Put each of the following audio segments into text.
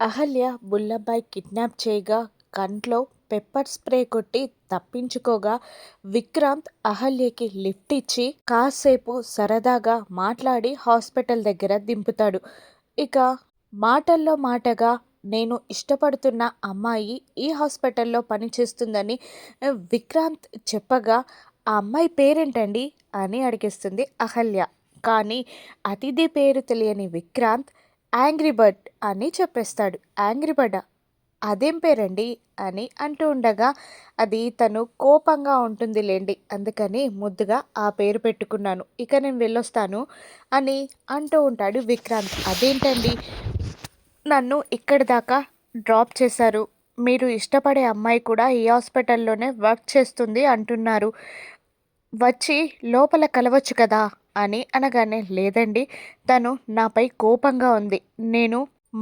Ahalya Bullabbai kidnap చేయగా కంట్లో pepper spray కొట్టి తప్పించుకోగా విక్రాంత్ అహల్యకి లిఫ్ట్ ఇచ్చి కాసేపు సరదాగా మాట్లాడి హాస్పిటల్ దగ్గర దింపుతాడు. ఇక మాటల్లో మాటగా నేను ఇష్టపడుతున్న అమ్మాయి ఈ హాస్పిటల్లో పనిచేస్తుందని విక్రాంత్ చెప్పగా ఆ అమ్మాయి పేరేంటండి? అని అడిగిస్తుంది అహల్య. కానీ అతిథి పేరు తెలియని విక్రాంత్ యాంగ్రీ బర్డ్ అని చెప్పేస్తాడు. యాంగ్రీ బర్డా అదేం పేరండి అని అంటూ ఉండగా అది తను కోపంగా ఉంటుంది లేండి. అందుకని ముద్దుగా ఆ పేరు పెట్టుకున్నాను. ఇక నేను వెళ్ళొస్తాను అని అంటూ ఉంటాడు విక్రాంత్. అదేంటండి? నన్ను ఇక్కడి దాకా డ్రాప్ చేశారు. మీరు ఇష్టపడే అమ్మాయి కూడా ఈ హాస్పిటల్లోనే వర్క్ చేస్తుంది అంటున్నారు. వచ్చి లోపల కలవచ్చు కదా? అని అనగానే లేదండి తను నాపై కోపంగా ఉంది. నేను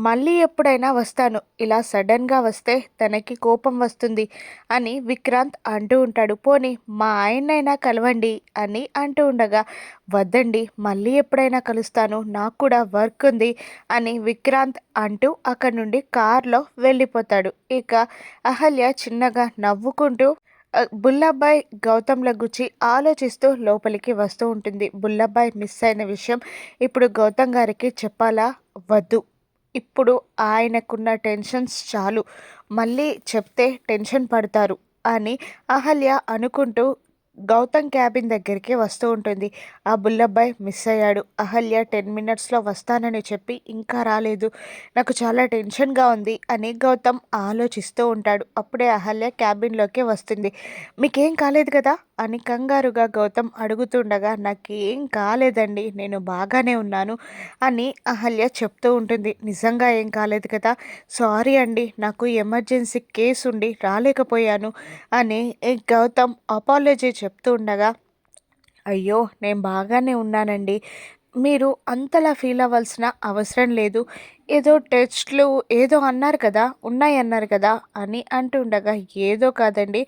మళ్ళీ ఎప్పుడైనా వస్తాను. ఇలా సడన్గా వస్తే తనకి కోపం వస్తుంది అని విక్రాంత్ అంటూ ఉంటాడు. పోనీ మా ఆయన్నైనా కలవండి అని అంటూ ఉండగా వద్దండి మళ్ళీ ఎప్పుడైనా కలుస్తాను. నాకు కూడా వర్క్ ఉంది అని విక్రాంత్ అంటూ అక్కడి నుండి కార్లో వెళ్ళిపోతాడు. ఇక అహల్య చిన్నగా నవ్వుకుంటూ బుల్లబ్బాయి గౌతమ్ల గుచ్చి ఆలోచిస్తూ లోపలికి వస్తూ ఉంటుంది. బుల్లబ్బాయి మిస్ అయిన విషయం ఇప్పుడు గౌతమ్ గారికి చెప్పాలా? వద్దు. ఇప్పుడు ఆయనకున్న టెన్షన్స్ చాలు. మళ్ళీ చెప్తే టెన్షన్ పడతారు అని అహల్య అనుకుంటూ గౌతమ్ క్యాబిన్ దగ్గరికి వస్తూ ఉంటుంది. ఆ బుల్లబ్బాయ్ మిస్ అయ్యాడు. అహల్య టెన్ మినిట్స్లో వస్తానని చెప్పి ఇంకా రాలేదు. నాకు చాలా టెన్షన్గా ఉంది అని గౌతమ్ ఆలోచిస్తూ ఉంటాడు. అప్పుడే అహల్య క్యాబిన్లోకి వస్తుంది. మీకేం కాలేదు కదా? అని కంగారుగా గౌతమ్ అడుగుతుండగా నాకేం కాలేదండి నేను బాగానే ఉన్నాను అని అహల్య చెప్తూ ఉంటుంది. నిజంగా ఏం కాలేదు కదా సారీ అండి నాకు ఎమర్జెన్సీ కేసు ఉండి రాలేకపోయాను అని గౌతమ్ అపాలజీ చెప్తూ ఉండగా అయ్యో నేను బాగానే ఉన్నానండి మీరు అంతలా ఫీల్ అవ్వాల్సిన అవసరం లేదు. ఏదో టెస్ట్లు ఏదో అన్నారు కదా ఉన్నాయి అన్నారు కదా అని అంటుండగా ఏదో కాదండి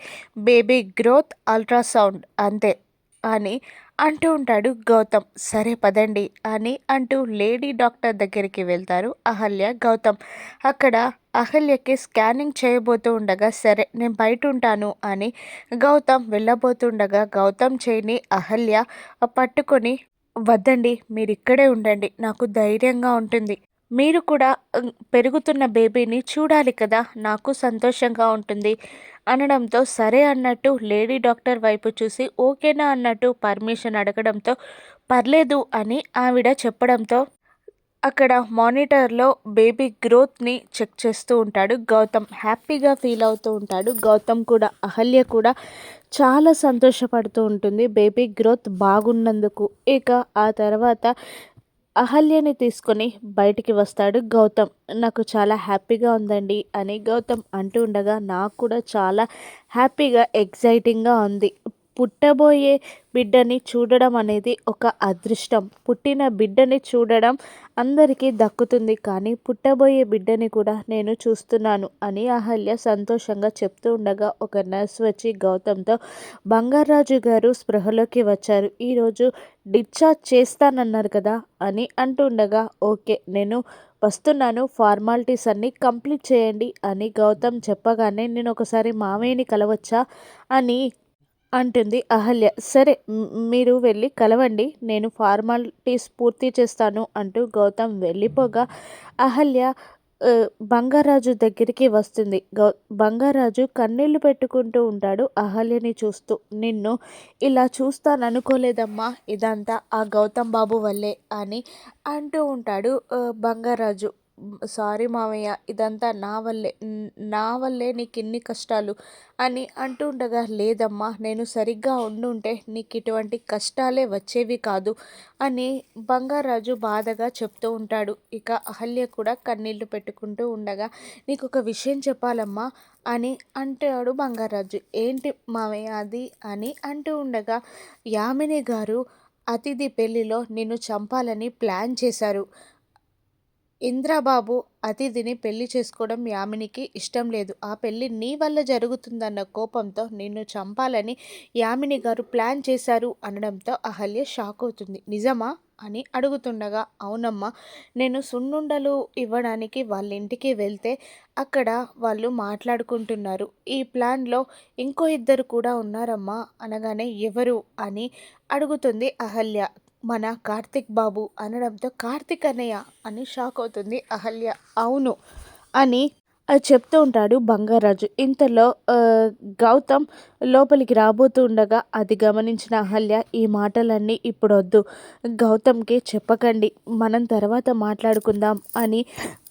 బేబీ గ్రోత్ అల్ట్రాసౌండ్ అంతే అని అంటూ ఉంటాడు గౌతమ్. సరే పదండి అని అంటూ లేడీ డాక్టర్ దగ్గరికి వెళ్తారు అహల్య గౌతమ్. అక్కడ అహల్యకి స్కానింగ్ చేయబోతూ ఉండగా సరే నేను బయట ఉంటాను అని గౌతమ్ వెళ్ళబోతుండగా గౌతమ్ చేయిని అహల్య పట్టుకొని వద్దండి మీరు ఇక్కడే ఉండండి నాకు ధైర్యంగా ఉంటుంది. మీరు కూడా పెరుగుతున్న బేబీని చూడాలి కదా నాకు సంతోషంగా ఉంటుంది అనడంతో సరే అన్నట్టు లేడీ డాక్టర్ వైపు చూసి ఓకేనా అన్నట్టు పర్మిషన్ అడగడంతో పర్లేదు అని ఆవిడ చెప్పడంతో అక్కడ మానిటర్లో బేబీ గ్రోత్ని చెక్ చేస్తూ ఉంటాడు. గౌతమ్ హ్యాపీగా ఫీల్ అవుతూ ఉంటాడు. గౌతమ్ కూడా అహల్య కూడా చాలా సంతోషపడుతూ ఉంటుంది. బేబీ గ్రోత్ బాగున్నందుకు. ఇక ఆ తర్వాత అహల్యని తీసుకొని బయటికి వస్తాడు. గౌతమ్ నాకు చాలా హ్యాపీగా ఉందండి అని గౌతమ్ అంటూ ఉండగా నాకు కూడా చాలా హ్యాపీగా ఎగ్జైటింగ్గా ఉంది. పుట్టబోయే బిడ్డని చూడడం అనేది ఒక అదృష్టం. పుట్టిన బిడ్డని చూడడం అందరికీ దక్కుతుంది. కానీ పుట్టబోయే బిడ్డని కూడా నేను చూస్తున్నాను అని అహల్య సంతోషంగా చెప్తూ ఉండగా ఒక నర్స్ వచ్చి గౌతమ్తో బంగారాజు గారు స్పృహలోకి వచ్చారు. ఈరోజు డిశ్చార్జ్ చేస్తానన్నారు కదా అని అంటుండగా ఓకే నేను వస్తున్నాను. ఫార్మాలిటీస్ అన్నీ కంప్లీట్ చేయండి అని గౌతమ్ చెప్పగానే నేను ఒకసారి మామయ్యని కలవచ్చా? అని అంటుంది అహల్య. సరే మీరు వెళ్ళి కలవండి నేను ఫార్మాలిటీస్ పూర్తి చేస్తాను అంటూ గౌతమ్ వెళ్ళిపోగా అహల్య బంగారాజు దగ్గరికి వస్తుంది. గౌ బంగారాజు కన్నీళ్ళు పెట్టుకుంటూ ఉంటాడు అహల్యని చూస్తూ. నిన్ను ఇలా చూస్తాననుకోలేదమ్మా ఇదంతా ఆ గౌతమ్ బాబు వల్లే అని అంటూ ఉంటాడు బంగారాజు. సారీ మావయ్య ఇదంతా నా వల్లే నా వల్లే నీకు ఇన్ని కష్టాలు అని అంటూ ఉండగా లేదమ్మా నేను సరిగ్గా ఉండుంటే నీకు ఇటువంటి కష్టాలే వచ్చేవి కాదు అని బంగారాజు బాధగా చెప్తూ ఉంటాడు. ఇక అహల్య కూడా కన్నీళ్ళు పెట్టుకుంటూ ఉండగా నీకు ఒక విషయం చెప్పాలమ్మా అని అంటాడు బంగారాజు. ఏంటి మావయ్య అది అని అంటూ ఉండగా యామిని గారు అతిథి పెళ్ళిలో నిన్ను చంపాలని ప్లాన్ చేశారు. ఇంద్రబాబు అతిథిని పెళ్ళి చేసుకోవడం యామినికి ఇష్టం లేదు. ఆ పెళ్ళి నీ వల్ల జరుగుతుందన్న కోపంతో నిన్ను చంపాలని యామిని గారు ప్లాన్ చేశారు అనడంతో అహల్య షాక్ అవుతుంది. నిజమా? అని అడుగుతుండగా అవునమ్మా నేను సున్నుండలు ఇవ్వడానికి వాళ్ళ ఇంటికి వెళ్తే అక్కడ వాళ్ళు మాట్లాడుకుంటున్నారు. ఈ ప్లాన్లో ఇంకో ఇద్దరు కూడా ఉన్నారమ్మా అనగానే ఎవరు? అని అడుగుతుంది అహల్య. మన కార్తిక్ బాబు అనడంతో కార్తిక్ అన్నయ్య అని షాక్ అవుతుంది అహల్య. అవును అని అది చెప్తూ ఉంటాడు బంగారాజు. ఇంతలో గౌతమ్ లోపలికి రాబోతూ ఉండగా అది గమనించిన అహల్య ఈ మాటలన్నీ ఇప్పుడు వద్దు. గౌతమ్కి చెప్పకండి మనం తర్వాత మాట్లాడుకుందాం అని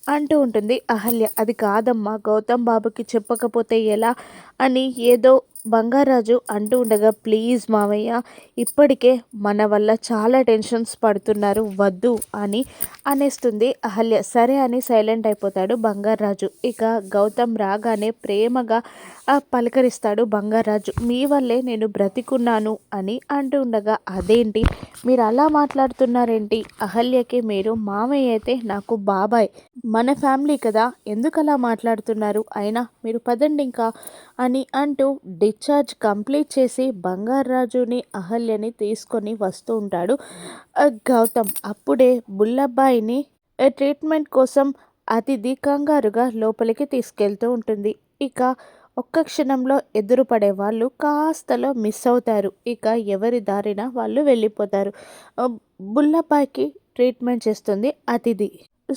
అంటూ ఉంటుంది అహల్య. అది కాదమ్మా గౌతమ్ బాబుకి చెప్పకపోతే ఎలా అని ఏదో బంగారాజు అంటూ ఉండగా ప్లీజ్ మావయ్య ఇప్పటికే మన వల్ల చాలా టెన్షన్స్ పడుతున్నారు వద్దు అని అనేస్తుంది అహల్య. సరే అని సైలెంట్ అయిపోతాడు బంగారాజు. ఇక గౌతమ్ రాగానే ప్రేమగా పలకరిస్తాడు బంగారాజు. మీ వల్లే నేను బ్రతికున్నాను అని అంటూ ఉండగా అదేంటి? మీరు అలా మాట్లాడుతున్నారేంటి? అహల్యకి మీరు మామయ్య అయితే నాకు బాబాయ్. మన ఫ్యామిలీ కదా ఎందుకు అలా మాట్లాడుతున్నారు? అయినా మీరు పదండి ఇంకా అని అంటూ డి డిశ్చార్జ్ కంప్లీట్ చేసి బంగారాజుని అహల్యని తీసుకొని వస్తూ ఉంటాడు. గౌతమ్ అప్పుడే బుల్లబ్బాయిని ట్రీట్మెంట్ కోసం అతిథి కంగారుగా లోపలికి తీసుకెళ్తూ ఉంటుంది. ఇక ఒక్క క్షణంలో ఎదురుపడే వాళ్ళు కాస్తలో మిస్ అవుతారు. ఇక ఎవరి దారిన వాళ్ళు వెళ్ళిపోతారు. బుల్లబ్బాయికి ట్రీట్మెంట్ చేస్తుంది అతిథి.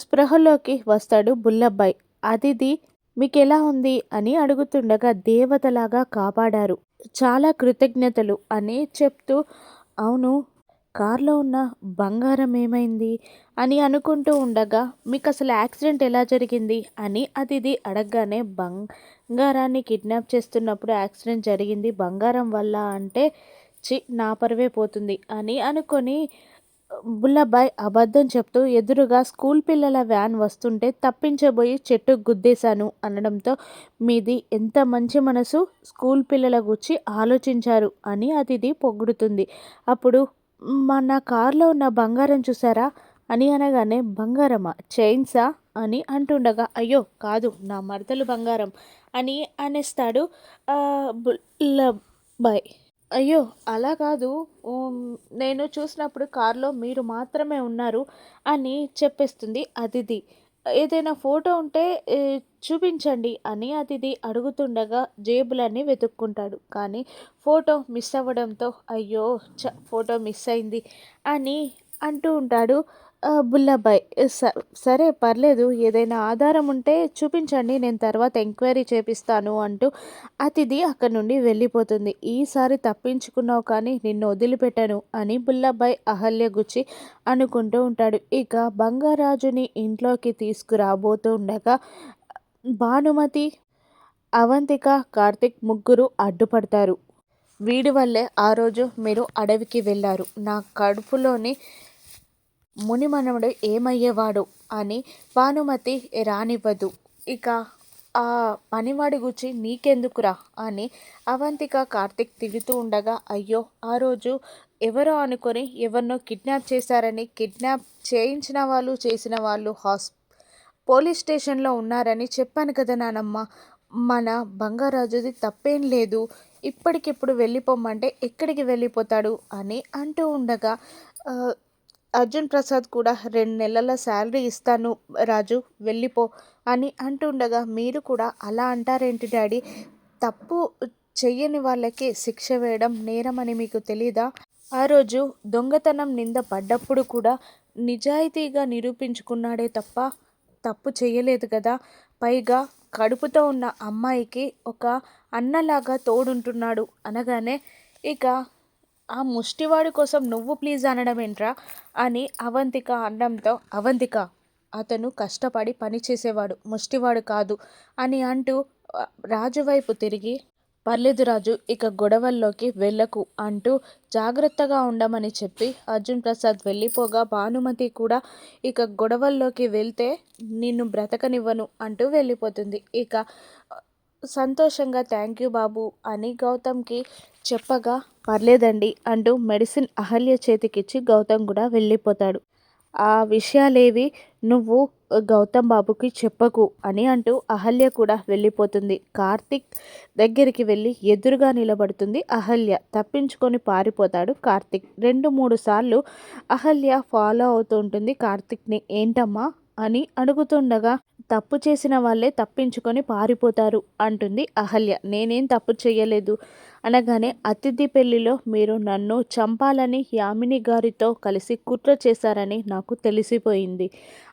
స్పృహలోకి వస్తాడు బుల్లబ్బాయి. అతిథి మీకు ఎలా ఉంది? అని అడుగుతుండగా దేవతలాగా కాపాడారు. చాలా కృతజ్ఞతలు. అని చెప్తూ అవును కార్లో ఉన్న బంగారం ఏమైంది అని అనుకుంటూ ఉండగా మీకు అసలు యాక్సిడెంట్ ఎలా జరిగింది అని అతిథి అడగగానే బంగారాన్ని కిడ్నాప్ చేస్తున్నప్పుడు యాక్సిడెంట్ జరిగింది. బంగారం వల్ల అంటే చి నా పరువే పోతుంది అని అనుకొని బుల్లబాయ్ అబద్ధం చెప్తూ ఎదురుగా స్కూల్ పిల్లల వ్యాన్ వస్తుంటే తప్పించబోయి చెట్టు గుద్దేశాను అనడంతో మీది ఎంత మంచి మనసు? స్కూల్ పిల్లల గురించి ఆలోచించారు అని అతిథి పొగుడుతుంది. అప్పుడు మన కారులో ఉన్న బంగారం చూసారా అని అనగానే బంగారమా? చైన్సా? అని అంటుండగా అయ్యో కాదు నా మరదలు బంగారం అని అనేస్తాడు బుల్లబాయ్. అయ్యో అలా కాదు. నేను చూసినప్పుడు కారులో మీరు మాత్రమే ఉన్నారు అని చెప్పేస్తుంది అతిథి. ఏదైనా ఫోటో ఉంటే చూపించండి అని అతిథి అడుగుతుండగా జేబులన్నీ వెతుక్కుంటాడు. కానీ ఫోటో మిస్ అవ్వడంతో అయ్యో చ ఫోటో మిస్ అయింది అని అంటూ ఉంటాడు. బుల్లబాయ్ స సరే పర్లేదు ఏదైనా ఆధారం ఉంటే చూపించండి నేను తర్వాత ఎంక్వైరీ చేపిస్తాను అంటూ అతిథి అక్కడి నుండి వెళ్ళిపోతుంది. ఈసారి తప్పించుకున్నావు కానీ నిన్ను వదిలిపెట్టను అని బుల్లబాయ్ అహల్య గుచ్చి అనుకుంటూ ఉంటాడు. ఇక బంగారాజుని ఇంట్లోకి తీసుకురాబోతూ ఉండగా భానుమతి అవంతిక కార్తిక్ ముగ్గురు అడ్డుపడతారు. వీడి వల్లే ఆ రోజు మీరు అడవికి వెళ్ళారు. నా కడుపులోని మునిమనుడు ఏమయ్యేవాడు అని భానుమతి రానివ్వదు. ఇక ఆ పనివాడి గురించి నీకెందుకురా అని అవంతిక కార్తిక్ తిరుగుతూ ఉండగా అయ్యో ఆ రోజు ఎవరో అనుకొని ఎవరినో కిడ్నాప్ చేశారని కిడ్నాప్ చేయించిన వాళ్ళు చేసిన వాళ్ళు హాస్ పోలీస్ స్టేషన్లో ఉన్నారని చెప్పాను కదా నానమ్మ. మన బంగారాజుది తప్పేం లేదు. ఇప్పటికిప్పుడు వెళ్ళిపోమంటే ఎక్కడికి వెళ్ళిపోతాడు అని అంటూ ఉండగా అర్జున్ ప్రసాద్ కూడా రెండు నెలల శాలరీ ఇస్తాను రాజు వెళ్ళిపో అని అంటుండగా మీరు కూడా అలా అంటారేంటి డాడీ? తప్పు చెయ్యని వాళ్ళకి శిక్ష వేయడం నేరమని మీకు తెలీదా? ఆ రోజు దొంగతనం నింద పడ్డప్పుడు కూడా నిజాయితీగా నిరూపించుకున్నాడే తప్ప తప్పు చేయలేదు కదా? పైగా కడుపుతో ఉన్న అమ్మాయికి ఒక అన్నలాగా తోడుంటున్నాడు అనగానే ఇక ఆ ముష్టివాడి కోసం నువ్వు ప్లీజ్ అనడం ఏంట్రా? అని అవంతిక అనడంతో అవంతిక అతను కష్టపడి పని చేసేవాడు ముష్టివాడు కాదు అని అంటూ రాజు వైపు తిరిగి పర్లేదు రాజు ఇక గొడవల్లోకి వెళ్ళకు అంటూ జాగ్రత్తగా ఉండమని చెప్పి అర్జున్ ప్రసాద్ వెళ్ళిపోగా భానుమతి కూడా ఇక గొడవల్లోకి వెళ్తే నిన్ను బ్రతకనివ్వను అంటూ వెళ్ళిపోతుంది. ఇక సంతోషంగా థ్యాంక్ యూ బాబు అని గౌతమ్కి చెప్పగా పర్లేదండి అంటూ మెడిసిన్ అహల్య చేతికిచ్చి గౌతమ్ కూడా వెళ్ళిపోతాడు. ఆ విషయాలేవి నువ్వు గౌతమ్ బాబుకి చెప్పకు అని అంటూ అహల్య కూడా వెళ్ళిపోతుంది. కార్తిక్ దగ్గరికి వెళ్ళి ఎదురుగా నిలబడుతుంది అహల్య. తప్పించుకొని పారిపోతాడు కార్తిక్. రెండు మూడు సార్లు అహల్య ఫాలో అవుతూ ఉంటుంది కార్తిక్ని. ఏంటమ్మా? అని అడుగుతుండగా తప్పు చేసిన వాళ్ళే తప్పించుకొని పారిపోతారు అంటుంది అహల్య. నేనేం తప్పు చేయలేదు అనగానే అతిథి పెళ్ళిలో మీరు నన్ను చంపాలని యామిని గారితో కలిసి కుట్ర చేశారని నాకు తెలిసిపోయింది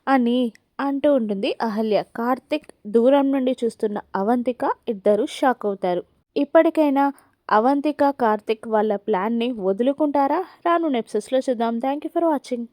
అని అంటూ ఉంటుంది అహల్య. కార్తిక్ దూరం నుండి చూస్తున్న అవంతిక ఇద్దరు షాక్ అవుతారు. ఇప్పటికైనా అవంతిక కార్తిక్ వాళ్ళ ప్లాన్ని వదులుకుంటారా? రాను నెప్సెస్లో చూద్దాం. Thank you for watching.